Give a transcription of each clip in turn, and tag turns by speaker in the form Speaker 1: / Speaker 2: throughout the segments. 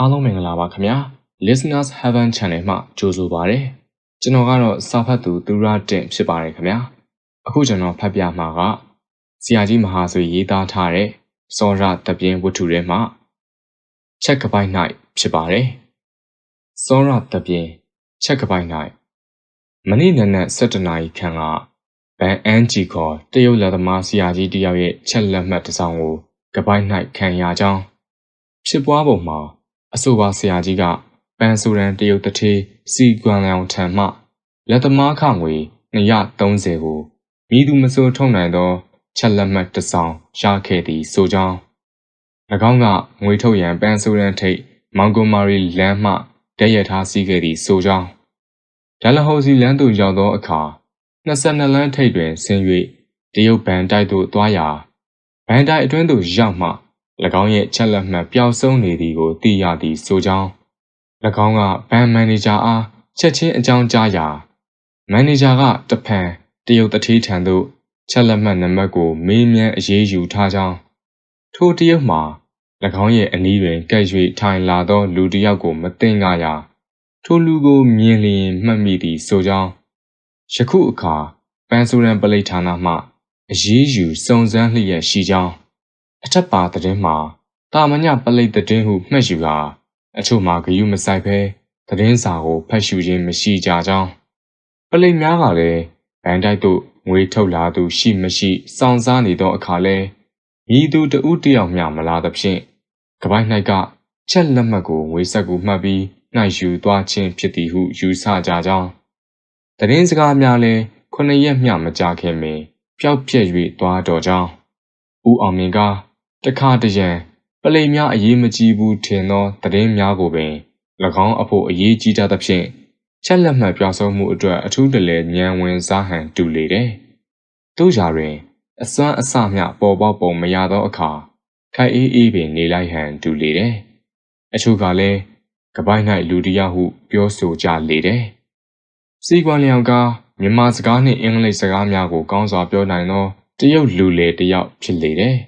Speaker 1: အားလုံးမင်္ဂလာပါခင်ဗျာ Listeners Heaven Channel မှကြိုဆိုပါရစေကျွန်တော်ကတော့စာဖတ်သူသူရတင်ဖြစ်ပါတယ်ခင်ဗျာအခုကျွန်တော်ဖတ်ပြမှာကဆရာကြီးမဟာဆွေရေးသားထားတဲ့စောရတပြင်းဝတ္ထုထဲမှာချက်ကပိုက်၌ဖြစ်ပါတယ်စောရတပြင်းချက်ကပိုက်၌မနေ့နက်နက်7နာရီခန့်ကဘန်အန်ဂျီခေါ်တရုတ်လက်သမားဆရာကြီးတယောက်ရဲ့ချက်လက်မှတ်တစ်စောင်ကိုကပိုက်၌ခံရကြောင်းဖြစ်ပွားပုံမှာ အဆိုပါဆရာကြီးကပန်ဆူရန်တရုတ်တထေးစီကွမ်လောင်ထံမှလက်သမားခငွေ230ကိုမိသူမစိုးထုံနိုင်သောချက်လက်မှတ်တစ်စောင်ရခဲ့သည်ဆိုကြောင်း၎င်းကငွေထုတ်ရန်ပန်ဆူရန်ထိပ်မောင်ဂိုမာရီလမ်းမှတည့်ရထားစီးခဲ့သည်ဆိုကြောင်းဒလဟိုစီလမ်းသို့ရောက်သောအခါ22လမ်းထိပ်တွင်ဆင်း၍တရုတ်ဘန်တိုက်သို့သွားရာဘန်တိုက်အတွင်းသို့ရောက်မှ၎ င်းရဲ့ချက်လက်မှတ်ပျောက်ဆုံးနေသည်ကိုသိရသည်ဆိုကြောင်း၎င်းကဘဏ်မန်နေဂျာအားချက်ချင်းအကြောင်းကြားရာမန်နေဂျာကတဖန်တရုတ်တထေးထံသို့ချက်လက်မှတ်နံပါတ်ကိုမေးမြန်းအရေးယူထားကြောင်းထိုတရုတ်မှာ၎င်းရဲ့အနီးတွင်ကပ်၍ထိုင်လာသောလူတစ်ယောက်ကိုမသိငါရာထိုလူကိုမြင်လျင်မှတ်မိသည်ဆိုကြောင်းယခုအခါပန်ဆူရန်ပလိဌာနမှအရေးယူစုံစမ်းလျက်ရှိကြောင်း အထက်ပါသတင်းမှာတာမညပလိတ်သတင်းဟုမှတ်ယူကာအချို့မှာဂယုမဆိုင်ဘဲသတင်းစာကိုဖတ်ရှုခြင်းမရှိကြကြောင်းပလိတ်များကလည်းဗန်တိုက်သို့ငွေထုတ်လာသူရှိမရှိစောင့်စားနေသောအခါလဲမိသူတဦးတယောက်မျှမလာသဖြင့်ကပိုက်၌ကချက်လက်မှတ်ကိုငွေဆက်ကူမှတ်ပြီးနှိုက်ယူသွားခြင်းဖြစ်သည်ဟုယူဆကြကြောင်းသတင်းစကားများလဲခုနှစ်ရက်မျှမကြာခင်ပင်ပျောက်ပြက်၍သွားတော်ကြောင်းဦးအောင်မြင့်က တခါတရံပလိမ်များအရေးမကြီးဘူးထင်သောသတင်းများကိုပင်၎င်းအဖို့အရေးကြီးတတ်သဖြင့်ချက်လက်မှတ်ပြောင်းဆုံးမှုအတွက်အထူးတလဲညံဝင်စားဟန်တူလေတယ်။တို့ကြတွင် အစွမ်းအစမျှပေါ်ပေါက်ပုံမရသောအခါခိုင်အေးအေးပင်နေလိုက်ဟန်တူလေတယ်။အချို့ကလည်းကပိုက်၌လူတယောက်ဟုပြောဆိုကြလေတယ်။စီကွန်လျောင်ကမြန်မာစကားနှင့်အင်္ဂလိပ်စကားများကိုကောင်းစွာပြောနိုင်သောတရုတ်လူလေတယောက်ဖြစ်လေတယ်။၎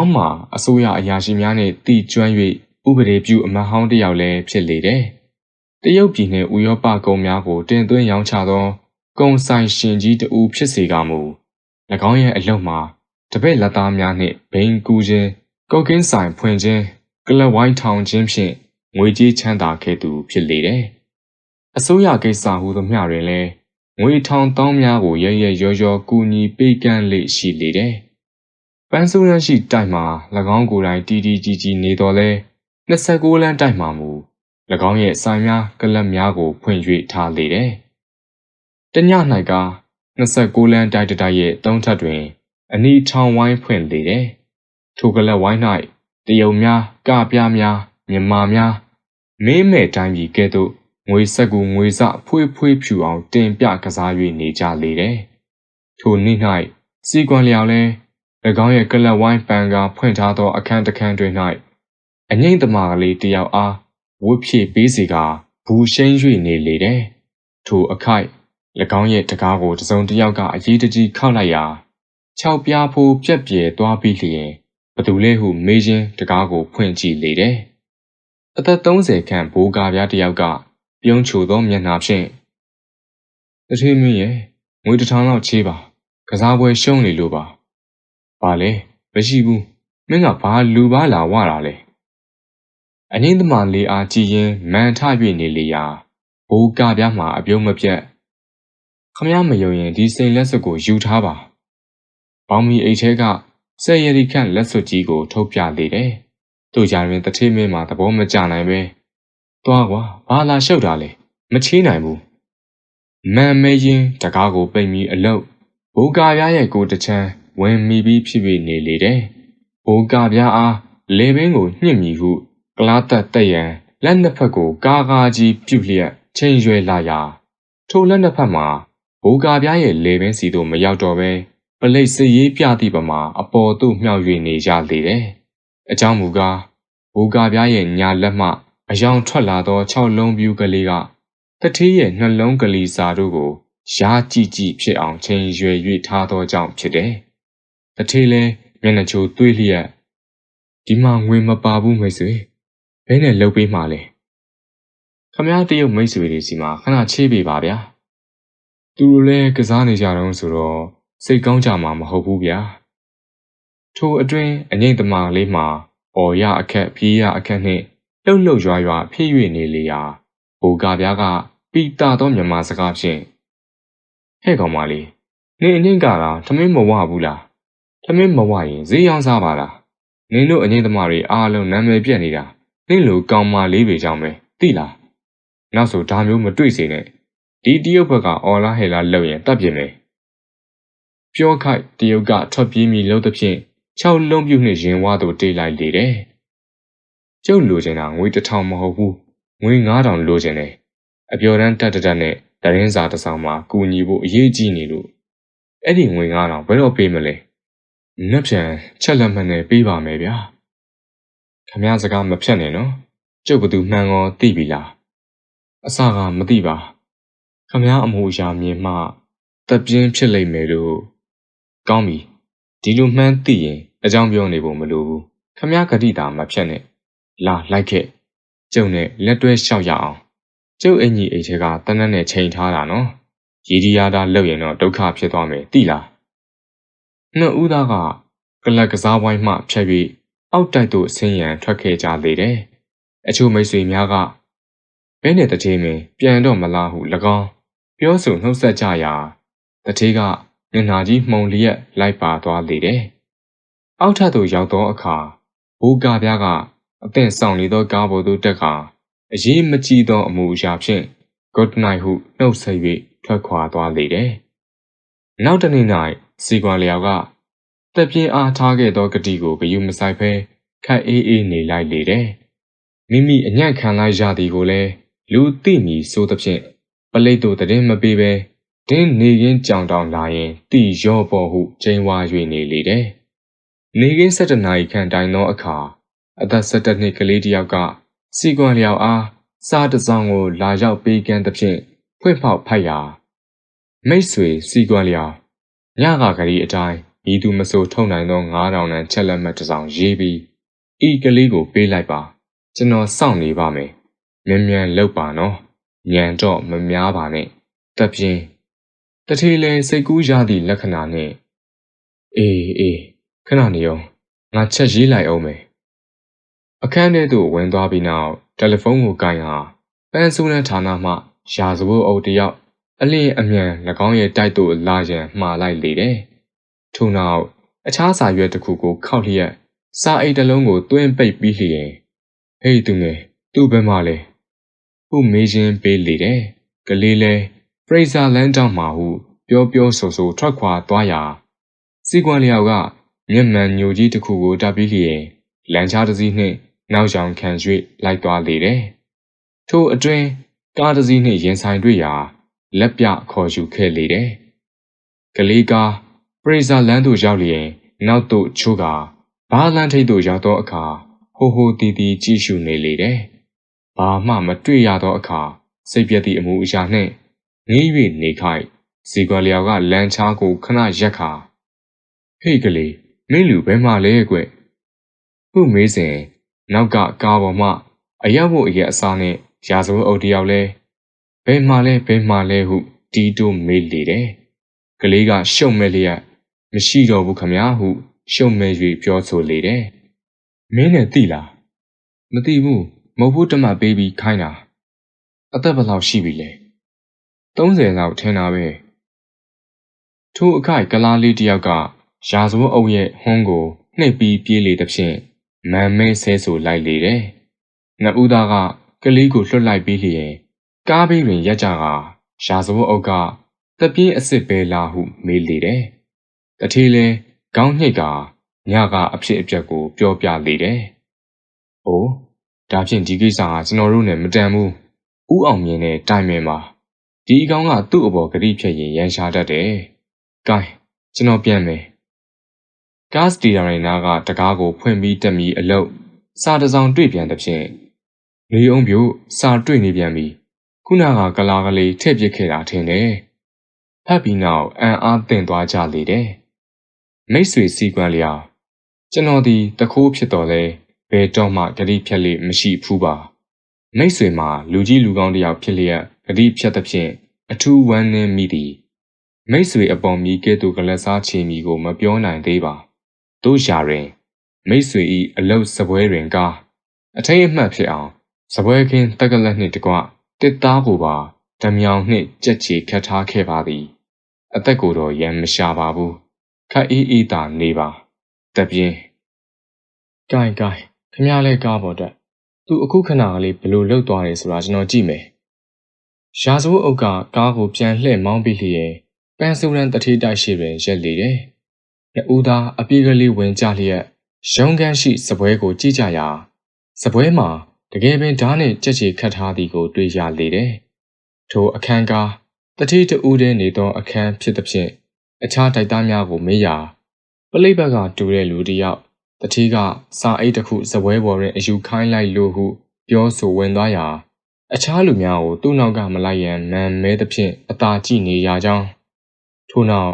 Speaker 1: င်းမှာအစိုးရအရာရှိများနှင့်တည်ကျွမ်း၍ဥပဒေပြုအမတ်ဟောင်းတစ်ယောက်လည်းဖြစ်လေတယ်။တရုတ်ပြည်နှင့်ဥရောပကုန်များကိုတင်သွင်းရောင်းချသောကုန်ဆိုင်ရှင်ကြီးတဦးဖြစ်စေကမူ၎င်းရဲ့အလုပ်မှာတပည့်လက်သားများနှင့်ဘိန်းကူးခြင်းကုတ်ကင်းဆိုင်ဖွင့်ခြင်းကလဝိုင်းထောင်ခြင်းဖြင့်ငွေကြေးချမ်းသာခဲ့သူဖြစ်လေတယ်။အစိုးရကိစ္စဟူသမျှတွင်လည်းငွေထောင်တောင်းများကိုရရရောရောကူညီပေးကမ်းလေရှိလေတယ်။ ပန်းစိုးရန်ရှိတိုက်မှာ၎င်းကိုယ်တိုင်တီတီကြီးကြီးနေတော်လဲ29လမ်းတိုက်မှာမူ၎င်းရဲ့ဆိုင်များကလပ်များကိုဖွင့်၍ထားလေတယ်။တည၌က29လမ်းတိုက်တိုက်ရဲ့သုံးထပ်တွင် အနီထောင်ဝိုင်းဖွင့်လေတယ်။ထိုကလပ်ဝိုင်း၌တယုံများကပြားများမြမာများမင်းမဲ့တိုင်းပြည်ကဲ့သို့ငွေဆက်ကူငွေစဖွေးဖွေးဖြူအောင်တင်ပြကစား၍နေကြလေတယ်။ထိုနေ့၌စီကွန်လျော်လဲ၎ င်းရဲ့ကလပ်ဝိုင်းပန်ကဖွင့်ထားသောအခန်းတစ်ခန်းတွင်၌အငိမ့်သမားကလေးတယောက်အားဝတ်ဖြည့်ပေးစီကဘူးရှိန်၍နေလေတယ်။ထိုအခိုက်၎င်းရဲ့တကားကိုတစုံတစ်ယောက်ကအရေးတကြီးခောက်လိုက်ရာခြောက်ပြားဖိုးပြက်ပြဲသွားပြီးလျင်ဘသူလဲဟုမေးခြင်းတကားကိုဖွင့်ကြည့်လေတယ်။အသက်30ခန့်ဘိုးကားပြားတယောက်ကပြုံးချိုသောမျက်နှာဖြင့်တထေးမင်းရဲ့ငွေတစ်ထောင်လောက်ချေးပါကစားပွဲရှုံးနေလို့ပါ။ ဘာလဲမရှိဘူးမင်းကဘာလူပါလာဝတာလဲ။အငိမ့်သမားလေးအားကြည်ရင်မန်ထ၍နေလေရာဘိုးကပြားမှာအပြုံးမပြတ်ခမရမယုံရင်ဒီစိန်လက်စွပ်ကိုယူထားပါ။ဘောင်မီအိတ်ထဲကဆယ်ရည်ခန့်လက်စွပ်ကြီးကိုထုတ်ပြလေတယ်။တို့ကြရင်တထေးမင်းမှာသဘောမကျနိုင်ပဲ။သွားကွာဘာလာရှုပ်တာလဲမချေးနိုင်ဘူး။မန်မဲရင်တကားကိုပိတ်ပြီးအလုတ်ဘိုးကပြားရဲ့ကိုတချမ်းဝင်မိပြီးဖြစ်ဖြစ်နေလေတယ်။ဘိုးကပြားအားလေပင်ကိုညှစ်မိဟုကလားသက်တက်ရန်လက်နှစ်ဖက်ကိုကားကားကြီးပြုတ်လျက်ချိန်ရွယ်လာရာထိုလက်နှစ်ဖက်မှာဘိုးကပြားရဲ့လေပင်စီသို့မရောက်တော့ပဲပလိတ်စရေးပြသည့်ပမာအပေါ်သို့မြှောက်၍နေကြလေတယ်။အကြောင်းမူကားဘိုးကပြားရဲ့ညာလက်မှအယောင်ထွက်လာသော၆လုံးပြူးကလေးကတထေးရဲ့နှလုံးကလေးစာတို့ကိုရာကြည့်ကြည့်ဖြစ်အောင်ချိန်ရွယ်၍ထားသောကြောင့်ဖြစ်တယ်။ တထေးလဲမျက်နှာချိုသွေးလျက်ဒီမှာငွေမပါဘူးမိတ်ဆွေဘဘဲနဲ့လှုပ်ပေးမှလဲခမည်းတရုတ်မိတ်ဆွေတွေစီမှာခဏချေးပေးပါဗျာသူတို့လည်းကစားနေကြတော့ဆိုတော့စိတ်ကောင်းကြမှာမဟုတ်ဘူးဗျာထိုအတွင်းအငိမ့်သမားလေးမှာအော်ရအခက်ပြေးရအခက်နှင့်လှုပ်လှုပ်ရွာရွာဖြစ်၍နေလေရာဘိုကပြားကပီတာသောမြမစကားဖြင့်ဟဲ့ကောင်မလေးနင်အငိမ့်ကတာထမင်းမဝဘူးလား ထမင်းမဝရင်ဈေးရောင်းစားပါလားနင်တို့အငိမ့်သမားတွေအားလုံးနာမည်ပြက်နေတာနင့်လိုကောင်မလေးတွေကြောင့်ပဲသိလားနောက်ဆိုဒါမျိုးမတွေ့စေနဲ့ဒီတရုတ်ဘက်ကအော်လာဟဲလာလောက်ရင်တတ်ပြင်မယ်ပြောခိုက်တရုတ်ကထွက်ပြေးမိလို့သဖြင့်၆လုံးပြုတ်နှင့်ရင်ဝါသို့တေးလိုက်လေတယ်ကျုပ်လိုချင်တာငွေတစ်ထောင်မဟုတ်ဘူးငွေ9000လိုချင်တယ်အပျော်တမ်းတက်တက်နဲ့တရင်စာတစ်ဆောင်မှာကူညီဖို့အရေးကြီးနေလို့အဲ့ဒီငွေ9000ဘယ်တော့ပေးမလဲ နှက်ပြန်ချက်လက်မှတ်နဲ့ပေးပါမယ်ဗျာခမရစကားမဖြတ်နဲ့နော်ကျုပ်ဘသူမှန်ကောသိပြီလားအစကမသိပါခမည်းအမှုအရာမြင်မှတပ်ပြင်းဖြစ်လိမ့်မယ်လို့ကောင်းပြီဒီလိုမှန်းသိရင်အကြောင်းပြောနေဖို့မလိုဘူးခမည်းဂတိတာမဖြတ်နဲ့လာလိုက်ခဲ့ကျုံနဲ့လက်တွဲလျှောက်ရအောင်ကျုပ်အင်ကြီးအိတ်ထဲကတနက်နဲ့ချိန်ထားတာနော်ရည်ဒီယာတာလောက်ရင်တော့ဒုက္ခဖြစ်သွားမယ်သိလား နှစ်ဦးသားကကလပ်ကစားဝိုင်းမှဖြတ်ပြီးအောက်တိုက်သို့ဆင်းရန်ထွက်ခဲ့ကြသေးတယ်အချို့မိတ်ဆွေများကဘဲနဲ့တထေးမင်းပြန်တော့မလားဟု၎င်းပြောဆိုနှုတ်ဆက်ကြရာတထေးကမျက်နှာကြီးမှုံလျက်လိုက်ပါသွားလေတယ်။အောက်ထပ်သို့ရောက်သောအခါဘူကာပြားကအသင့်ဆောင်နေသောကားပေါ်သို့တက်ကာအရေးမကြီးသောအမူအရာဖြင့် good night ဟုနှုတ်ဆက်၍ထွက်ခွာသွားလေတယ်။နောက်တနေ့၌ စီကွာလျောက်ကတက်ပြင်းအားထားခဲ့သောဂတိကိုဂယုမဆိုင်ဖဲခတ်အေးအေးနေလိုက်လေတယ်။မိမိအညံ့ခံလိုက်ရသည်ကိုလည်းလူသိမည်ဆိုသဖြင့်ပလိတ်တို့တည်မပေးပဲတင်းနေရင်းကြောင်တောင်လာရင်တီရော့ပေါ်ဟုချိန်ဝါ၍နေလေတယ်။နေကင်း၁၇နာရီခန့်တိုင်သောအခါအသက်၁၇နှစ်ကလေးတစ်ယောက်ကစီကွန်လျောက်အားစားတစောင်းကိုလာရောက်ပေးကမ်းသဖြင့်ဖွင့်ဖောက်ဖိုက်ရာမိတ်ဆွေစီကွန်လျောက် ညကကလေးအတိုင်းဤသူမဆိုထုံနိုင်သော9000နန်းချက်လက်မှတ်တစ်စောင်ရေးပြီးဤကလေးကိုပေးလိုက်ပါကျွန်တော်စောင့်နေပါမယ်မြန်မြန်လောက်ပါနော်ညံတော့မများပါနဲ့တပြင်းတထေးလဲစိတ်ကူးရသည့်လက္ခဏာနဲ့အေးအေးခဏနေအောင်ငါချက်ရေးလိုက်အောင်မယ်အခန်းထဲသို့ဝင်သွားပြီးနောက်တယ်လီဖုန်းကိုကိုင်ဟာပန်းစုလန်းဌာနမှရာဇဝတ်အုပ်တယောက် အလင်းအမြန်၎င်းရဲ့တိုက်သို့လာရန်မှားလိုက်လေတယ်ထို့နောက်အခြားစာရွက်တစ်ခုကိုခောက်လျက်စာအိတ်တစ်လုံးကိုတွင်းပိတ်ပြီးလျင်ဟေးသူငယ်သူ့ဘက်မှလဲဟုမေးခြင်းပေးလေတယ်။ကလေးလဲဖရိဇာလန်းတောင်မှာဟုပြောပြောဆိုဆိုထွက်ခွာသွားရာစီကွန်လျောက်ကမျက်မှန်ညိုကြီးတစ်ခုကိုတပ်ပြီးလျင်လမ်းချတစ်စီးနှင့်နောက်ကြောင်ခံ၍လိုက်သွားလေတယ်။ထို့အတွင်းကားတစ်စီးနှင့်ရင်ဆိုင်တွေ့ရာ လက်ပြခေါ်ယူခဲ့လေတယ်။ကလေးကပရိဇာလန်းသို့ရောက်လျင်နောက်သို့ချိုးကာဘားလန်းထိပ်သို့ရောက်သောအခါဟိုဟိုတီတီကြည့်ရှုနေလေတယ်။ဘာမှမတွေ့ရသောအခါစိတ်ပြည့်သည့်အမှုအရာနှင့်ငေး၍နေခိုက်စီကွယ်လျော်ကလမ်းချားကိုခဏရက်ခါဟေ့ကလေးမင်းလူဘယ်မှလဲကွဟုမေးစဉ်နောက်ကကားပေါ်မှအရောက်ဖို့အရက်အစားနဲ့ရာဇဝတ်အုပ်တယောက်လဲဘ ယ်မှလဲဘယ်မှလဲဟုတီးတိုးမေးလေတယ်ကလေးကရှုံမဲ့လျက်မရှိတော့ဘူးခမဟု ရှုံမဲ့၍ပြောဆိုလေတယ်မင်းနဲ့သိလားမသိဘူးမဟုတ်ဘူးတမတ်ပေးပြီးခိုင်းတာအသက်ဘယ်လောက်ရှိပြီလဲ30လောက်ထင်တာပဲထိုအခိုက်ကလားလေးတယောက်ကရာဇဝတ်အုပ်ရဲ့ဟွန်းကိုနှိပ်ပြီးပြေးလေတဲ့ဖြင့်မန်မဲဆဲဆူလိုက်လေတယ်နှစ်ဦးသားကကလေးကိုလွှတ်လိုက်ပြီးလျင် ကားဘေးတွင်ရက်ကြကရာဇဝတ်အုပ်ကတပြင်းအစ်စ်ပဲလာဟုမေးလေတယ်တထေးလဲခေါင်းညှိတ်ကညကအဖြစ်အပျက်ကိုပြောပြလေတယ်။အိုးဒါဖြင့်ဒီကိစ္စဟာကျွန်တော်တို့နဲ့မတန်ဘူးဥအောင်မြင်တဲ့တိုင်ပင်ပါဒီအကောင်ကသူ့အပေါ်ဂရိဖြတ်ရင်ရန်ရှာတတ်တယ်။ကဲကျွန်တော်ပြန်မယ်။ကားစတီယာရီနာကတကားကိုဖွင့်ပြီးတက်ပြီးအလုတ်စာတစောင်တွေ့ပြန်တဲ့ဖြင့်နေအောင်ပြို့စာတွေ့နေပြန်ပြီ။ ခုနကကလာကလေးထည့်ပစ်ခဲ့တာထင်တယ်။ဖတ်ပြီးနောက်အံအားသင့်သွားကြလေတယ်။မိတ်ဆွေစီကွန်းလျာကျွန်တော်ဒီတခိုးဖြစ်တော်လဲဘယ်တော့မှဂတိဖြတ်လေမရှိဘူးပါမိတ်ဆွေမှာလူကြီးလူကောင်းတယောက်ဖြစ်လျက်ဂတိဖြတ်သဖြင့်အထူးဝမ်းနည်းမိသည်မိတ်ဆွေအပေါ်မြည်ကဲ့သို့ကလစားချီမီကိုမပြောနိုင်သေးပါတို့ရှာတွင်မိတ်ဆွေ၏အလုတ်စပွဲတွင်ကားအထိတ်အမှတ်ဖြစ်အောင်စပွဲခင်းတက်ကလက်နှင့်တကွ တစ်သားကိုပါဓမြောင်နှင့်ကြက်ချီခတ်ထားခဲ့ပါသည်အသက်ကိုတော့ရမ်းမရှာပါဘူးခတ်အေးအေးသာနေပါတပြင်း။
Speaker 2: ကိုင်ကိုင်ခမရလဲကားပေါ်တက်။သူအခုခဏကလေးဘလို့လှုပ်သွားတယ်ဆိုတာကျွန်တော်ကြည့်မယ်။ရာဇဝတ်အုပ်ကကားကိုပြန်လှည့်မောင်းပြီးလျင်ပန်းစုရန်တတိတိုက်ရှိတွင်ရက်လေတယ်။နှစ်ဦးသားအပြေးကလေးဝင်ကြလျက်ရုံးကန်းရှိစပွဲကိုကြည့်ကြရာစပွဲမှာ တကယ်ပင်ဓာတ်နဲ့ကြက်ချီခတ်ထားသည်ကို တွေ့ရလေတယ်။ထိုအခန်းကားတတိတဦးတည်းနေသောအခန်းဖြစ်သဖြင့်အခြားတိုက်သားများကိုမေးရာပလိဘက်ကတူတဲ့လူတစ်ယောက်တတိကစာအိတ်တစ်ခုစပွဲပေါ်တွင်အယူခိုင်းလိုက်လို့ဟု ပြောဆိုဝင်သွားရာအခြားလူများကိုသူ့နောက်ကမလိုက်ရန်မန်မဲသဖြင့်အသာကြည့်နေရကြောင်းထို့နောက်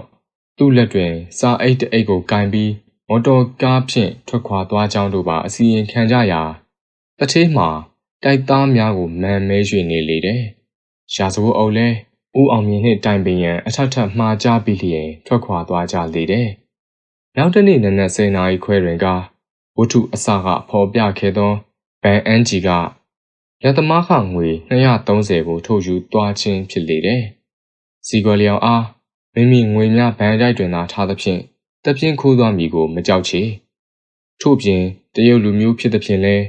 Speaker 2: သူ့လက်တွင် စာအိတ်တအိတ်ကိုကင်ပြီးမော်တော်ကားဖြင့်ထွက်ခွာသွားကြောင်းတို့ပါအစီရင်ခံကြရာ တထေးမှာတိုက်သားများကိုမန်မဲ၍နေလေတယ်။ရာဇဝတ်အုပ်လည်းဦးအောင်မြင့်နှင့်တိုင်ပင်ရန်အထက်ထပ်မှားကြပြီးလျင်ထွက်ခွာသွားကြလေတယ်။နောက်တစ်နေ့နနက်10:00နာရီခွဲတွင်ကဝတ္ထုအစကဖော်ပြခဲ့သောဘန်အန်ဂျီကလက်သမားခငွေ230ကိုထုတ်ယူသွားခြင်းဖြစ်လေတယ်။စီကွယ်လျောင်အားမိမိငွေများဘန်တိုက်တွင်သာထားသဖြင့်တပြင်းခိုးသွားမည်ကိုမကြောက်ချေ။ထို့ပြင်တရုတ်လူမျိုးဖြစ်သဖြင့်လည်း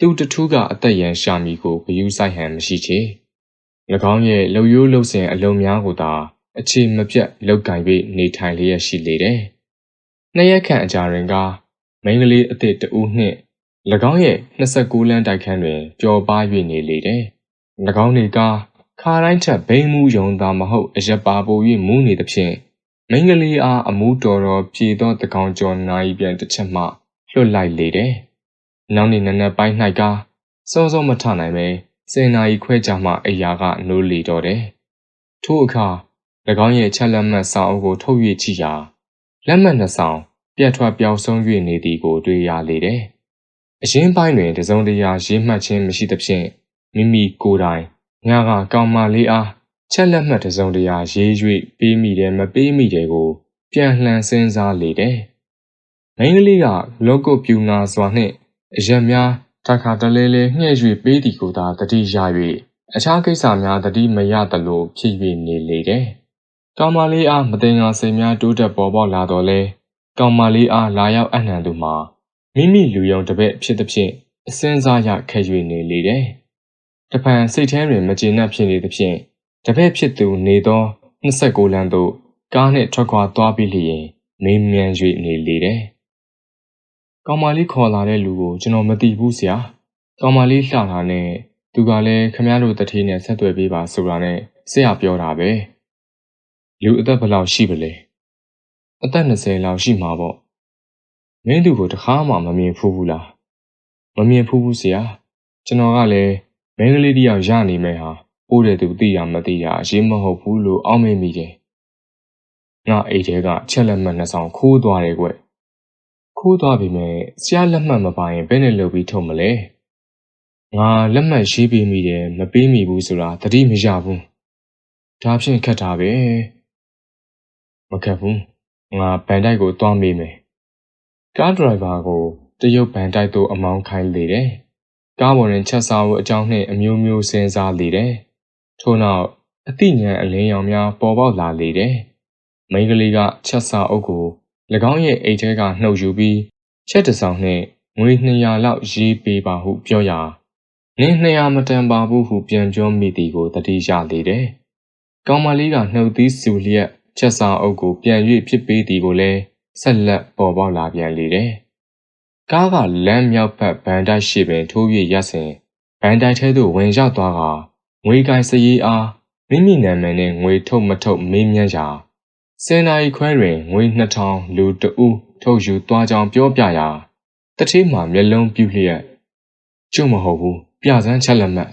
Speaker 2: သူတထူးကအသက်ရန်ရှာမည်ကိုဂယုဆိုင်ဟန်မရှိချေ။၎င်းရဲ့လှုပ်ရိုးလှုပ်စဉ်အလုံးများကိုသာအခြေမပြတ်လောက်ကင်ပြီးနေထိုင်လျက်ရှိလေတယ်။နှစ်ရက်ခန့်အကြာတွင်ကမိန်းကလေးအသစ်တဦးနှင့်၎င်းရဲ့29လမ်းတိုက်ခန်းတွင်ပျော်ပါ၍နေလေတယ်။၎င်းတွေကခါတိုင်းထက်ဘိန်းမှုယုံသာမဟုတ်အရက်ပါပို၍မူးနေသဖြင့်မိန်းကလေးအားအမှုတော်တော်ပြေသောတကောင်ကျော်နိုင်ပြန်တစ်ချက်မှလွတ်လိုက်လေတယ်။ နောက်နေ့နနက်ပိုင်း၌ကစောစောမထနိုင်ပဲစင်နာရီခွဲကြမှအိယာကနိုးလီတော့တယ်။ထို့အခါ၎င်းရဲ့ချက်လက်မှတ်စာအုပ်ကိုထုတ်၍ကြည့်ရာလက်မှတ်နှစ်ဆောင်ပြတ်ထွက်ပျောက်ဆုံး၍နေသည်ကိုတွေ့ရလေတယ်။အရင်ပိုင်းတွင်တစုံတရာရေးမှတ်ခြင်းမရှိသဖြင့်မိမိကိုယ်တိုင်ညကကောင်မလေးအားချက်လက်မှတ်တစုံတရာရေး၍ပေးမိတယ်မပေးမိတယ်ကို ပြန်လှန်စဉ်းစားလေတယ်။မိန်းကလေးကလောကုတ်ပြူနာစွာနှင့် အရက်များတခါတလဲလဲညှဲ့၍ပေးသည်ကိုသာတတိရ၍အခြားကိစ္စများတတိမရသလိုဖြစ်၍နေလေတယ်။ကောင်မလေးအားမတင်ငါစိတ်များတိုးတက်ပေါ်ပေါက်လာတော့လဲကောင်မလေးအားလာရောက်အနှံသူမှာမိမိလူယုံတပည့်ဖြစ်သည်ဖြင့်အစင်းစားရခဲ့၍နေလေတယ်။တဖန်စိတ်ထဲတွင်မကျေနပ်ဖြစ်နေသည်ဖြင့်တပည့်ဖြစ်သူနေသော29လမ်းသို့ကားနှင့်ထွက်ခွာသွားပြီးလျင်မေးမြန်း၍နေလေတယ်။ ကောင်မလေးခေါ်လာတဲ့လူကိုကျွန်တော်မသိဘူးဆရာ။ကောင်မလေးလှတာနဲ့သူကလည်းခမရတို့တထေးနဲ့ဆက်သွယ်ပေးပါဆိုတာနဲ့ဆရာပြောတာပဲ။လူအသက်ဘယ်လောက်ရှိပလဲ။အသက်20လောက်ရှိမှာပေါ့။မင်းသူကိုတခါမှမမြင်ဖူးဘူးလား။မမြင်ဖူးဘူးဆရာ။ကျွန်တော်ကလည်းမင်းကလေးတယောက်ရနေမယ်ဟာပိုးတဲ့သူသိရမသိရအရေးမဟုတ်ဘူးလို့အောက်မေ့မိတယ်။ငါအိတ်ထဲကချက်လက်မှတ်နှစ်ဆောင်ခိုးသွားတယ်ကွ။ ခိုးသွားပြီမဲ့ဆရာလက်မှတ်မပါရင်ဘယ်နဲ့လုပ်ပြီးထုတ်မလဲ။ငါလက်မှတ်ရေးပေးမိတယ်မပေးမိဘူးဆိုတာသတိမရဘူး။ဒါဖြင့်ခက်တာပဲ။မခက်ဘူး။ငါဘန်တိုက်ကိုသွားမေးမယ်။ကားဒရိုင်ဘာကိုတရုတ်ဘန်တိုက်သို့အမောင်းခိုင်းလေတယ်။ကားပေါ်တွင်ချက်စားဖို့အကြောင်းနှင့်အမျိုးမျိုးစဉ်းစားလေတယ်။ထို့နောက်အသိဉာဏ်အလင်းရောင်များပေါ်ပေါက်လာလေတယ်။မိန်းကလေးကချက်စာအုပ်ကို၎ င်းရဲ့အိတ်ထဲကနှုတ်ယူပြီးချက်တဆောင်နှင့်ငွေ200လောက်ရေးပေးပါဟုပြောရာနင်း200မတန်ပါဘူးဟုပြန်ပြောမိသည်ကိုတတိယလေတယ်။ကောင်မလေးကနှုတ်သီးဆူလျက်ချက်စာအုပ်ကိုပြန်၍ဖြစ်ပေးသည်ကိုလည်းဆက်လက်ပေါ်ပေါက်လာပြန်လေတယ်။ကားကလမ်းမြောက်ဘက်ဗန်တိုက်ရှိပင်ထိုး၍ရပ်စဉ်ဗန်တိုက်ထဲသို့ဝင်ရောက်သွားကငွေကိုင်စရေးအားမိမိနာမည်နဲ့ငွေထုတ်မထုတ်မေးမြန်းရာ စင်နာရီခွဲတွင်ငွေ2000လူတဦးထုတ်ယူသွားကြောင်းပြောပြရာတတိမှမျက်လုံးပြူလျက်ကျုံမဟုတ်ဘူးပြစမ်းချက်လက်မှတ်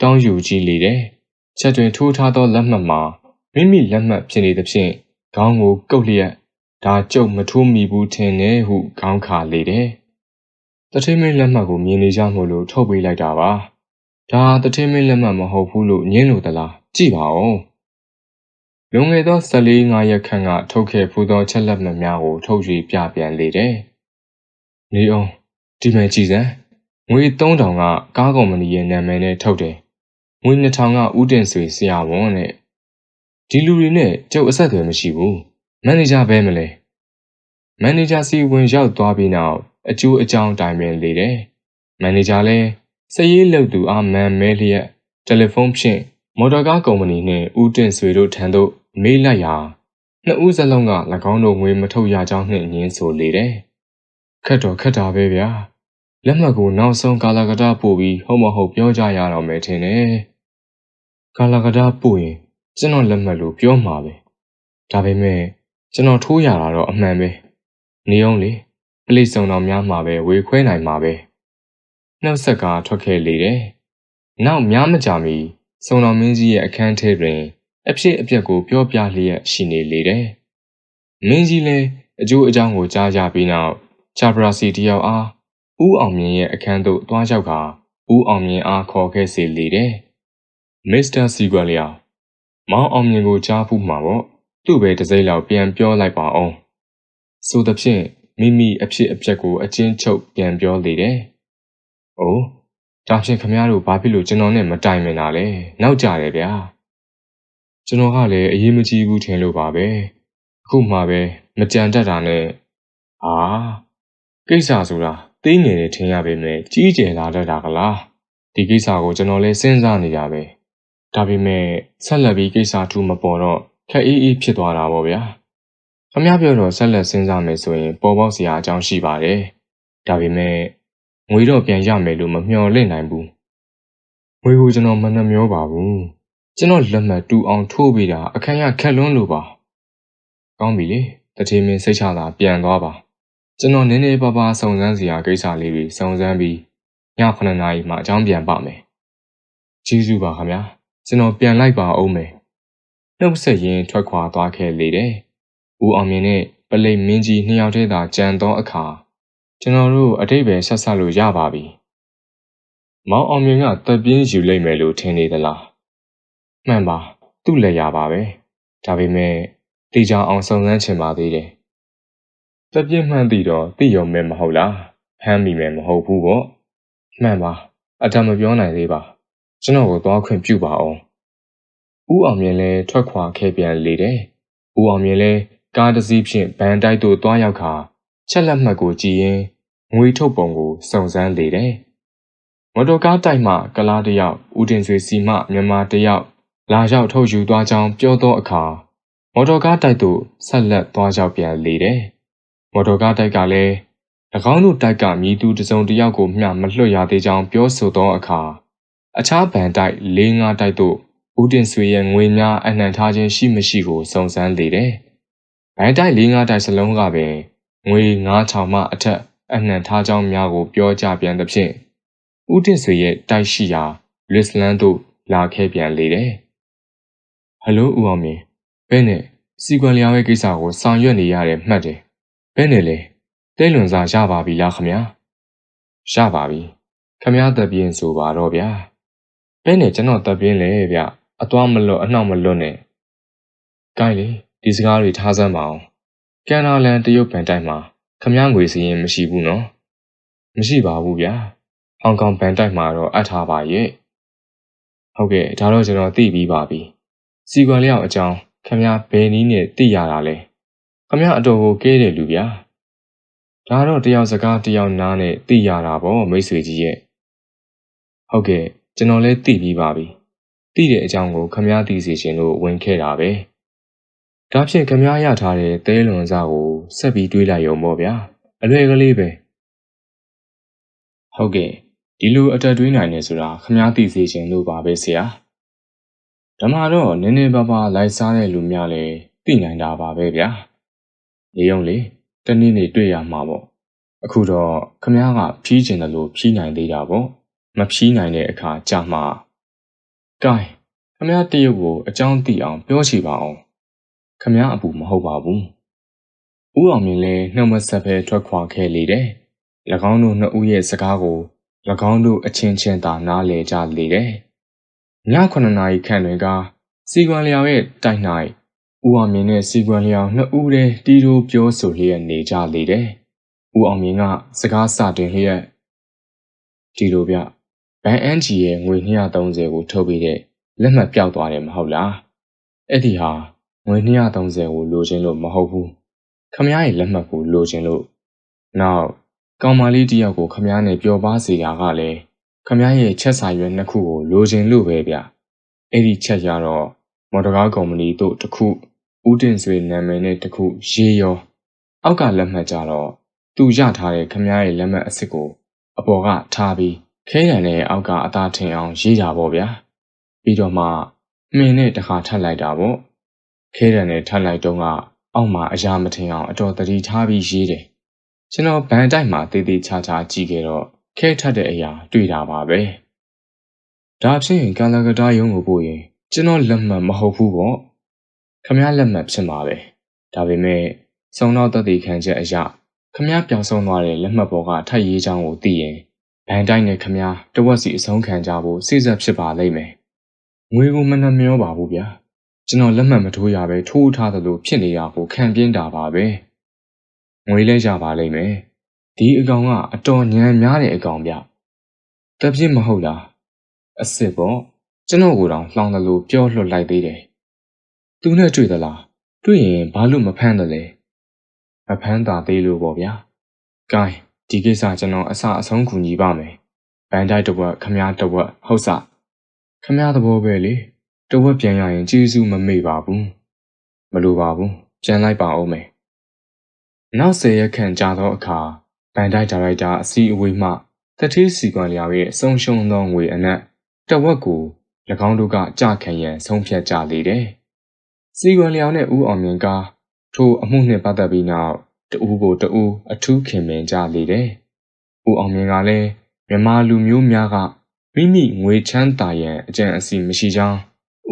Speaker 2: တောင်းယူကြည့်လေတယ်ချက်တွင်ထိုးထားသောလက်မှတ်မှာမိမိလက်မှတ်ဖြစ်နေသဖြင့်ခေါင်းကိုကုတ်လျက်ဒါကျုပ်မထိုးမိဘူးထင်တယ်ဟုခေါင်းခါလေတယ်တထင်းမင်းလက်မှတ်ကိုမြင်နေကြမို့လို့ထုတ်ပေးလိုက်တာပါဒါတထင်းမင်းလက်မှတ်မဟုတ်ဘူးလို့ညင်းလို့သလားကြည့်ပါဦး လွန်ခဲ့သော14ငါရက်ခန့်ကထုတ်ခဲ့ဖူးသောချက်လက်မှတ်များကိုထုတ်ယူပြပြန်လေတယ်နေအောင်ဒီမဲ့ကြည်စမ်းငွေ3000ကကားကုမ္ပဏီရဲ့နာမည်နဲ့ထုတ်တယ်ငွေ2000ကဦးတင်ဆွေဆရာဝန်နဲ့ဒီလူတွေနဲ့ကျုပ်အဆက်အသွယ်မရှိဘူးမန်နေဂျာပဲမလဲမန်နေဂျာစီဝင်ရောက်သွားပြီးနောက်အကျိုးအကြောင်းတိုင်ပင်လေတယ်မန်နေဂျာလည်းစည်ရေးလုပ်သူအားမန်မဲလျက်တယ်လီဖုန်းဖြင့်မော်တော်ကားကုမ္ပဏီနှင့်ဦးတင်ဆွေတို့ထံသို့ မေးလိုက်ရာနှစ်ဦးစလုံးက၎င်းတို့ငွေမထုတ်ရကြောင်းနှင့်ညင်းဆိုလေတယ်ခက်တော့ခက်တာပဲဗျာလက်မှတ်ကိုနောက်ဆုံးကာလာကတာပို့ပြီးဟုတ်မဟုတ်ပြောကြရတော့မယ်ထင်တယ်ကာလာကတာပို့ရင်ကျွန်တော်လက်မှတ်လို့ပြောမှာပဲဒါပေမဲ့ကျွန်တော်ထိုးရတာတော့အမှန်ပဲနေအောင်လေပလိစုံတော်များမှာပဲဝေခွဲနိုင်မှာပဲနှုတ်ဆက်ကထွက်ခဲ့လေတယ်နောက်များမကြာမီစုံတော်မင်းကြီးရဲ့အခန်းထဲတွင် အဖြစ်အပျက်ကိုပြောပြလျက်ရှိနေလေတယ်မင်းကြီးလည်းအကျိုးအကြောင်းကိုကြားကြပြီးနောက်ချာပရာစီတယောက်အားဦးအောင်မြင့်ရဲ့အခန်းသို့တွားရောက်ကဦးအောင်မြင့်အားခေါ်ခဲ့စေလေတယ်မစ္စတာစီကွယ်လျာမောင်အောင်မြင့်ကိုကြားဖူးမှာပေါ့သူ့ပဲတစ်စိမ့်လောက်ပြန်ပြောလိုက်ပါအောင်ဆိုသဖြင့်မိမိအဖြစ်အပျက်ကိုအချင်းချုပ်ပြန်ပြောလေတယ်။အိုးဒါဖြင့်ခမရတို့ဘာဖြစ်လို့ကျွန်တော်နဲ့မတိုင်မင်တာလဲ။နောက်ကြတယ်ဗျာ။ ကျွန်တော်ကလည်းအရေးမကြီးဘူးထင်လို့ပါပဲ။အခုမှပဲမကြံတတ်တာနဲ့အာကိစ္စဆိုတာသိနေတယ်ထင်ရပေမဲ့ကြီးကျယ်လာတတ်တာကလား။ဒီကိစ္စကိုကျွန်တော်လည်းစဉ်းစားနေကြပဲ။ဒါပေမဲ့ဆက်လက်ပြီးကိစ္စထူမပေါ်တော့ခက်အေးအေးဖြစ်သွားတာပေါ့ဗျာ။ခမရပြောတော့ဆက်လက်စဉ်းစားမယ်ဆိုရင်ပေါ်ပေါက်စရာအကြောင်းရှိပါတယ်။ဒါပေမဲ့ငွေတော့ပြန်ရမယ်လို့မမျှော်လင့်နိုင်ဘူး။ငွေကိုကျွန်တော်မနှမျောပါဘူး။ ကျွန်တော်လက်မှတ်တူအောင်ထိုးပေးတာအခန်းရခက်လွန်းလို့ပါ။ကောင်းပြီလေ။တထေမင်းစိတ်ချတာပြန်သွားပါ။ကျွန်တော်နည်းနည်းပါးပါးစုံစမ်းစရာကိစ္စလေးတွေစုံစမ်းပြီးည9နာရီမှအကြောင်းပြန်ပါမယ်။ကျေးဇူးပါခင်ဗျာ။ကျွန်တော်ပြန်လိုက်ပါအောင်မယ်။နှုတ်ဆက်ရင်းထွက်ခွာသွားခဲ့လေတယ်။ဦးအောင်မြင့်နဲ့ပလိတ်မင်းကြီးနှစ်ယောက်တည်းသာကြံသောအခါကျွန်တော်တို့အတိတ်ပဲဆက်ဆက်လို့ရပါပြီ။မောင်အောင်မြင့်ကတပ်ပြင်းယူလိုက်မယ်လို့ထင်နေသလား။ မှန်ပါသူ့လက်ရပါပဲ။ဒါပေမဲ့တေချာအောင်စုံစမ်းချင်ပါသေးတယ်။တပ်ပြင်းမှန်းသိတော့သိရုံပဲမဟုတ်လား။ဖမ်းမိမယ်မဟုတ်ဘူးပေါ့။မှန်ပါအတမပြောနိုင်သေးပါ။ကျွန်တော်ကိုသွားခွင့်ပြုပါအောင်။ဦးအောင်မြင့်လည်းထွက်ခွာခဲ့ပြန်လေတယ်။ဦးအောင်မြင့်လည်းကားတစ်စီးဖြင့်ဗန်တိုက်သို့သွားရောက်ခါချက်လက်မှတ်ကိုကြည့်ရင်ငွေထုတ်ပုံကိုစုံစမ်းလေတယ်။မော်တော်ကားတိုက်မှကလားတယောက်ဦးတင်ဆွေစီမှမြန်မာတယောက် လာရောက်ထုတ်ယူသွားကြောင်းပြောသောအခါမော်တော်ကားတိုက်သို့ဆက်လက်သွားရောက်ပြန်လေတယ်။မော်တော်ကားတိုက်ကလည်း၎င်းတို့တိုက်ကမြည်သူတစုံတယောက်ကိုမျှမလွှတ်ရသေးကြောင်းပြောဆိုသောအခါအခြားဗန်တိုက်၄၅တိုက်သို့ဦးတင်ဆွေရဲ့ငွေများအနှံထားခြင်းရှိမရှိကိုစုံစမ်းလေတယ်။ဗန်တိုက်၄၅တိုက်စလုံးကပင်ငွေ9000မှအထက်အနှံထားကြောင်းများကိုပြောကြပြန်သဖြင့်ဦးတင်ဆွေရဲ့တိုက်ရှိရာလစ်လန်သို့လာခဲ့ပြန်လေတယ်။ ဟယ်လိုဦးအောင်မြင့်ဘယ်နဲ့စီကွန်လျာရဲ့ကိစ္စကိုဆောင်ရွက်နေရတယ်မှတ်တယ်။ဘယ်နဲ့လဲတဲလွန်စာရပါပြီလားခမညာ။ရပါပြီ။ခမညာတပြင်းဆိုပါတော့ဗျာ။ဘယ်နဲ့ကျွန်တော်တပြင်းလဲဗျ။အသွားမလွတ်အနှောက်မလွတ်နဲ့။ကိုင်းလေဒီစကားတွေထားစမ်းပါအောင်။ကန်နာလန်တရုတ်ဗန်တိုက်မှာခမည်းငွေစရင်မရှိဘူးနော်မရှိပါဘူးဗျာဟောင်ကောင်ဗန်တိုက်မှာတော့အပ်ထားပါရဲ့ဟုတ်ကဲ့ဒါတော့ကျွန်တော်သိပြီးပါပြီ စီကွန်လျောက်အကြောင်းခမည်းဘယ်နည်းနဲ့သိရတာလဲခမည်းအတော်ကိုကဲတယ်လူဗျာဒါတော့တယောက်စကားတယောက်နားနဲ့သိရတာပေါ့မိတ်ဆွေကြီးရဲ့ဟုတ်ကဲ့ကျွန်တော်လည်းသိပြီးပါပြီသိတဲ့အကြောင်းကိုခမည်းသိစေချင်လို့ဝင်ခဲ့တာပဲဒါဖြင့်ခမားရထားတဲ့သဲလွန်စားကိုဆက်ပြီးတွေးလိုက်ရုံပေါ့ဗျာအလွယ်ကလေးပဲဟုတ်ကဲ့ဒီလိုအတက်တွေးနိုင်နေဆိုတာခမားသိစေခြင်းလို့ပါပဲဆရာ ဓမ္မတော့နည်းနည်းပါးပါးလိုက်စားတဲ့လူများလည်းသိနိုင်တာပါပဲဗျာနေုံလေတနည်းနေတွေ့ရမှာပေါ့အခုတော့ခမားကဖြီးကျင်တယ်လို့ဖြီးနိုင်သေးတာပေါ့မဖြီးနိုင်တဲ့အခါကြာမှာကဲခမားတရုတ်ကိုအကြောင်းသိအောင်ပြောချပါအောင်ခမည်းအပူမဟုတ်ပါဘူး။ဦးအောင်မြင့်လည်းနှုတ်မဆက်ပဲထွက်ခွာခဲ့လေတယ်၎
Speaker 1: င်းတို့နှစ်ဦးရဲ့စကားကို၎င်းတို့အချင်းချင်းသာနားလည်ကြလေတယ်။ ည9နာရီခန့်တွင်ကစီကွန်လျောင်ရဲ့တိုက်၌ဦးအောင်မြင့်နဲ့စီကွန်လျောင်နှစ်ဦးတည်းတီးတိုးပြောဆိုလျက်နေကြလေတယ်။ဦးအောင်မြင့်ကစကားစတင်လျက်ဒီလိုဗျဘန်အန်ဂျီရဲ့ငွေ230ကိုထုတ်ပေးတဲ့လက်မှတ်ပြောက်သွားတယ်မဟုတ်လား။အဲ့ဒီဟာငွေ230ကိုလိုချင်လို့မဟုတ်ဘူး။ခမ ्या ရဲ့လက်မှတ်ကိုလိုချင်လို့နောက်ကောင်မလေးတယောက်ကိုခမ ्या နဲ့ပျော်ပါစေတာကလည်း ခမ ्या ရဲ့ချက်စာရွက်နှစ်ခုကိုလိုချင်လို့ပဲဗျ။အဲ့ဒီချက်ရတော့မော်တော်ကားကုမ္ပဏီတို့တစ်ခုဦးတင်ဆွေနာမည်နဲ့တစ်ခုရေးရောအောက်ကလက်မှတ်ကြတော့သူရထားတဲ့ခမ ्या ရဲ့လက်မှတ်အစ်စ်ကို အပေါ်ကထားပြီးခဲရံနဲ့အောက်ကအသားထင်အောင်ရေးကြပါဗျာပြီးတော့မှမှင်နဲ့တစ်ခါထပ်လိုက်တာပေါ့ခဲရံနဲ့ထပ်လိုက်တော့ကအောက်မှာအရာမထင်အောင်အတော်တတိထားပြီးရေးတယ်ကျွန်တော်ဗန်တိုက်မှာတေးသေးချာချာကြည့်ခဲ့တော့ ခဲထက်တဲ့အရာတွေ့တာပါပဲဒါဖြင့်ကာလာကတာရုံးကိုပို့ရင်ကျွန်တော်လက်မှတ်မဟုတ်ဘူးပေါ့ခမည်းလက်မှတ်ဖြစ်မှာပဲဒါပေမဲ့စုံတော့တသက်ခံချက်အရာခမည်းပြောင်းဆုံးသွားတဲ့လက်မှတ်ပေါ်ကထပ်ရေးချောင်းကိုသိရင်ဗန်တိုင်းနဲ့ခမည်းတဝက်စီအဆုံးခံကြဖို့စိစက်ဖြစ်ပါလိမ့်မယ်ငွေကိုမနှမျောပါဘူးဗျာကျွန်တော်လက်မှတ်မထိုးရပဲထိုးထားသလိုဖြစ်နေတာကိုခံပြင်းတာပါပဲငွေလဲရပါလိမ့်မယ် ဒီအကောင်ကအတော်ညံများတဲ့အကောင်ဗျတပြည့်မဟုတ်လားအစ်စ်ပေါ့ကျွန်တော်ကိုယ်တောင်လှောင်တယ်လို့ပြောလွှတ်လိုက်သေးတယ်သူနဲ့တွေ့သလားတွေ့ရင်ဘာလို့မဖမ်းတယ်လဲမဖမ်းတာသေးလို့ပေါ့ဗျာ။ကိုင်းဒီကိစ္စကျွန်တော်အစအဆုံးကူညီပါမယ်။ဘန်တိုက်တစ်ဝက်ခမားတစ်ဝက်ဟုတ်စခမားသဘောပဲလေ။တစ်ဝက်ပြန်ရရင်ကျေးဇူးမမေ့ပါဘူး။မလိုပါဘူး။ပြန်လိုက်ပါဦးမယ်။နောက်ဆယ်ရက်ခန့်ကြာသောအခါ ဘန်တိုက်ဒါရိုက်တာအစီအဝေးမှတတိစီကွန်လျာရဲ့အဆုံးရှုံးသောငွေအနက်တဝက်ကို၎င်းတို့ကကြခံရန်ဆုံးဖြတ်ကြလေတယ်။စီကွန်လျာနဲ့ဦးအောင်မြင့်ကထိုအမှုနှင့်ပတ်သက်ပြီးနောက်တဦးကိုတဦးအထူးခင်မင်ကြလေတယ်။ဦးအောင်မြင့်ကလည်းမြန်မာလူမျိုးများကမိမိငွေချမ်းသာရန်အကြံအစီမရှိကြောင်း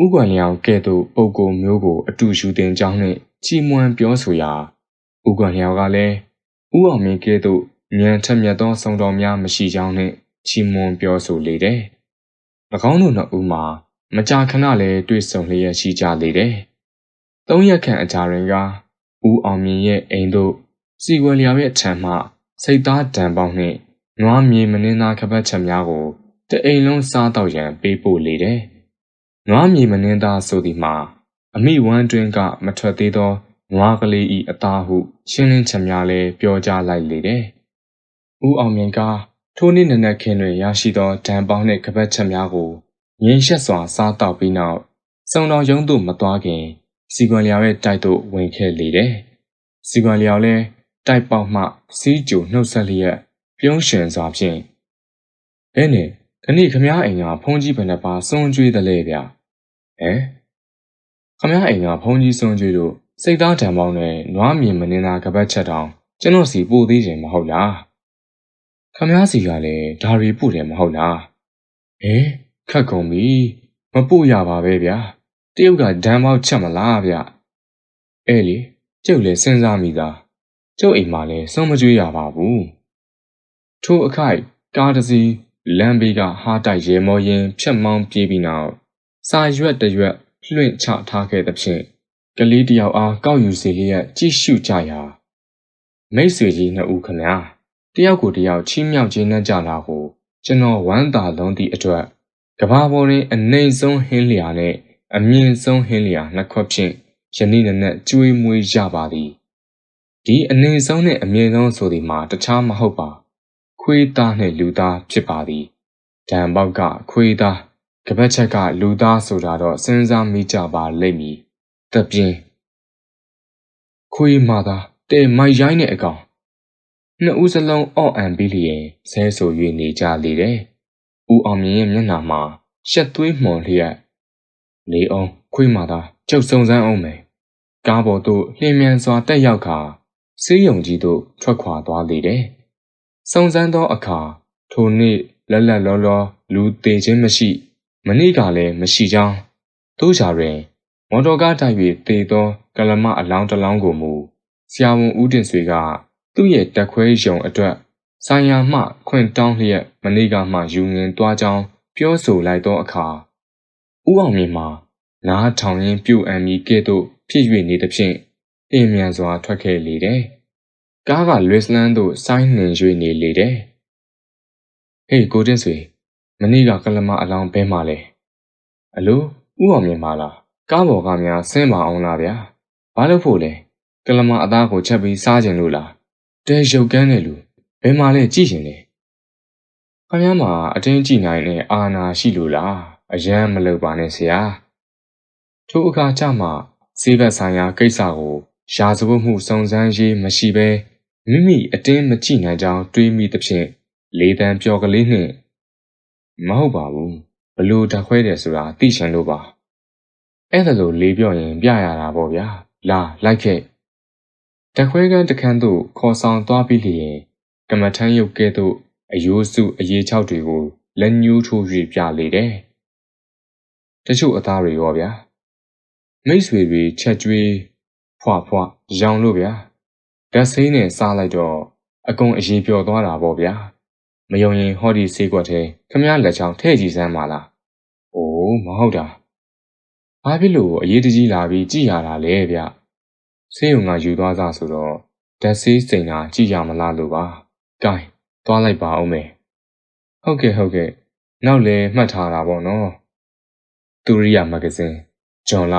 Speaker 1: ဥကွန်လျောင်ကဲ့သို့ပုံကိုမျိုးကိုအတူယူတင်ကြောင်းနှင့်ချီးမွမ်းပြောဆိုရာဥကွန်လျောင်ကလည်း ဥအောင်မြင့်ကဲ့သို့ဉာဏ်ထက်မြက်သောစုံတော်များမရှိကြောင်းနှင့်ချီးမွမ်းပြောဆိုလေတယ်။၎င်းတို့နှစ်ဦးမှာမကြာခဏလည်းတွေ့ဆုံလျက်ရှိကြလေတယ်။သုံးရက်ခန့်အကြာတွင်ကဦးအောင်မြင့်ရဲ့အိမ်သို့စီဝယ်လျာရဲ့ထံမှစိတ်သားတံပေါင်းနှင့်နွားမြေမနှင်းသားခပတ်ချက်များကိုတအိမ်လုံးစားတော့ရန်ပေးပို့လေတယ်။နွားမြေမနှင်းသားဆိုသည်မှာအမိဝမ်းတွင်ကမထွက်သေးသော နွားကလေးဤအသားဟုရှင်းလင်းချက်များလည်းပြောကြားလိုက်လေတယ်။ဦးအောင်မြင့်ကထိုနေ့နနက်ခင်းတွင်ရရှိသောဒံပေါင်းနှင့်ကပတ်ချက်များကိုငင်းရှက်စွာစားတော့ပြီးနောက်စုံတော်ရုံးသို့မသွားခင် စီကွန်လျာရဲ့တိုက်သို့ဝင်ခဲ့လေတယ်။စီကွန်လျာလည်းတိုက်ပေါက်မှစီးကြိုနှုတ်ဆက်လျက်ပြုံးရှင်စွာဖြင့်အဲနဲ့ခဏခမားအိမ်ကဖုန်းကြီးဘယ်နှပါစွန့်ကြွေးတယ်လေဗျဟဲခမားအိမ်ကဖုန်းကြီးစွန့်ကြွေးလို့ စိတ်သားတံပေါင်းနဲ့နွားမြင်မနေတာကပတ်ချက်တောင်ကျွန်တော်စီပို့သေးတယ်မဟုတ်လားခမားစီကလည်းဒါရီပို့တယ်မဟုတ်လားဟဲခက်ကုန်ပြီမပို့ရပါပဲဗျာတရုတ်ကဒံပေါက်ချက်မလားဗျအဲလေကျုပ်လည်းစဉ်းစားမိသားကျုပ်အိမ်မှာလည်းစုံမကြွေးရပါဘူးထိုအခိုက်ကားတစ်စီးလမ်းဘေးကဟားတိုက်ရဲမောရင်ဖြတ်မောင်းပြေးပြီးနောက်စာရွက်တရွက်လွင့်ချထားခဲ့သဖြင့် ကလေးတယောက်အားကောက်ယူစီလျက်ကြည့်ရှုကြရာမိတ်ဆွေကြီးနှစ်ဦးခမညာတယောက်ကိုတယောက်ချီးမြှောက်ခြင်းနဲ့ကြတာကိုကျွန်တော်ဝမ်းသာလုံးသည့်အတွက်ကဘာပေါ်တွင်အနိုင်ဆုံးဟင်းလျာနဲ့အမြင့်ဆုံးဟင်းလျာနှစ်ခွက်ဖြင့်ယနေ့နနက်ကျွေးမွေးရပါသည်ဒီအနေဆုံးနဲ့အမြင့်ဆုံးဆိုဒီမှာတခြားမဟုတ်ပါခွေးသားနဲ့လူသားဖြစ်ပါသည်ဒံပေါက်ကခွေးသားကပတ်ချက်ကလူသားဆိုတာတော့စဉ်းစားမိကြပါလိမ့်မည် တပြင်းခွေးမသားတဲမိုက်ရိုင်းတဲ့အကောင်နှစ်ဦးစလုံးအော့အန်ပြီးလျင်ဆဲဆို၍နေကြလေတယ်ဦးအောင်မြင့်ရဲ့မျက်နှာမှာရှက်သွေးမှော်လျက်နေအောင်ခွေးမသားကျုပ်စုံစမ်းအောင်မယ်ကားပေါ်သို့လျင်မြန်စွာတက်ရောက်ခါဆေးရုံကြီးသို့ထွက်ခွာသွားလေတယ်။စုံစမ်းသောအခါထိုနေ့လက်လက်လောလောလူသေးခြင်းမရှိ မနေ့ကလည်းမရှိကြောင်းတို့ကြတွင် မော်တော်ကားတိုက်၍တေသောကလမအလောင်းတစ်လောင်းကိုမူဆရာဝန်ဦးတင်ဆွေကသူ့ရဲ့တက်ခွဲယုံအတွက်ဆိုင်ရာမှခွင့်တောင်းလျက်မနေ့ကမှယူငင်သွားကြောင်းပြောဆိုလိုက်သောအခါဥအောင်မြင့်မှာနားထောင်ရင်းပြုတ်အံမီကဲ့သို့ဖြစ်၍နေသဖြင့်အင်းမြန်စွာထွက်ခဲ့လေတယ်။ကားကလွစ်လန်းသို့ဆိုင်းနှင်၍နေလေတယ်။ဟေးကိုတင်ဆွေမနေ့ကကလမအလောင်းဘဲမှာလဲ။အလိုဥအောင်မြင်ပါလား။ ကားပေါ်ကများဆင်းပါအောင်လားဗျာ။ဘာလို့ဖို့လဲ။ကလမအသားကိုချက်ပြီးစားခြင်းလို့လား။တဲရုပ်ကန်းတဲ့လူဘယ်မှာလဲကြည့်ရှင်လေ။ခင်ဗျားမှာအတင်းကြည့်နိုင်တဲ့အာနာရှိလို့လား။အယမ်းမလုပ်ပါနဲ့ဆရာ။ထိုအခါကျမှစေဘက်ဆိုင်ရာကိစ္စကိုရာဇဝတ်မှုစုံစမ်းရေးမရှိဘဲမိမိအတင်းမကြည့်နိုင်ကြောင်းတွေးမိသဖြင့်လေးတန်းပျော်ကလေးနှင့်မဟုတ်ပါဘူးဘလို့တခွဲတယ်ဆိုတာသိချင်လို့ပါ အဲ့ဒါလိုလေးပြော့ရင်ပြရတာပေါ့ဗျာလာလိုက်ခဲ့တခွဲကန်းတခန်းသို့ခေါ်ဆောင်သွားပြီးလျင်ကမ္မထမ်းရုပ်ကဲ့သို့အယိုးစုအရေးချောက်တွေကိုလက်ညှိုးထိုး၍ပြလေတယ်တချို့အသားတွေရောဗျာမိတ်ဆွေတွေချက်ကျွေးဖွာဖွာရောင်လို့ဗျာဓာတ်စိမ်းနဲ့စားလိုက်တော့အကုန်အရေးပြောသွားတာပေါ့ဗျာမယုံရင်ဟောဒီဆေးကွက်ထဲခမည်းလက်ချောင်းထည့်ကြည့်စမ်းပါလားအိုးမဟုတ်တာ ဘာဖြစ်လို့အရေးတကြီးလာပြီးကြည်ရတာလဲဗျဆေးရုံကယူသွားစားဆိုတော့ဓာတ်ဆေးစိန်တာကြည်ရမလားလို့ပါကဲသွားလိုက်ပါဦးမယ်ဟုတ်ကဲ့ဟုတ်ကဲ့နောက်လည်းမှတ်ထားတာပေါ့နော်တူရိယာမဂ္ဂဇင်းဂျွန်လ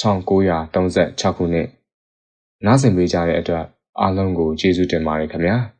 Speaker 1: 1936ခုနှစ်နားဆင်ပေးကြတဲ့အတွက်အားလုံးကိုကျေးဇူးတင်ပါတယ်ခင်ဗျာ။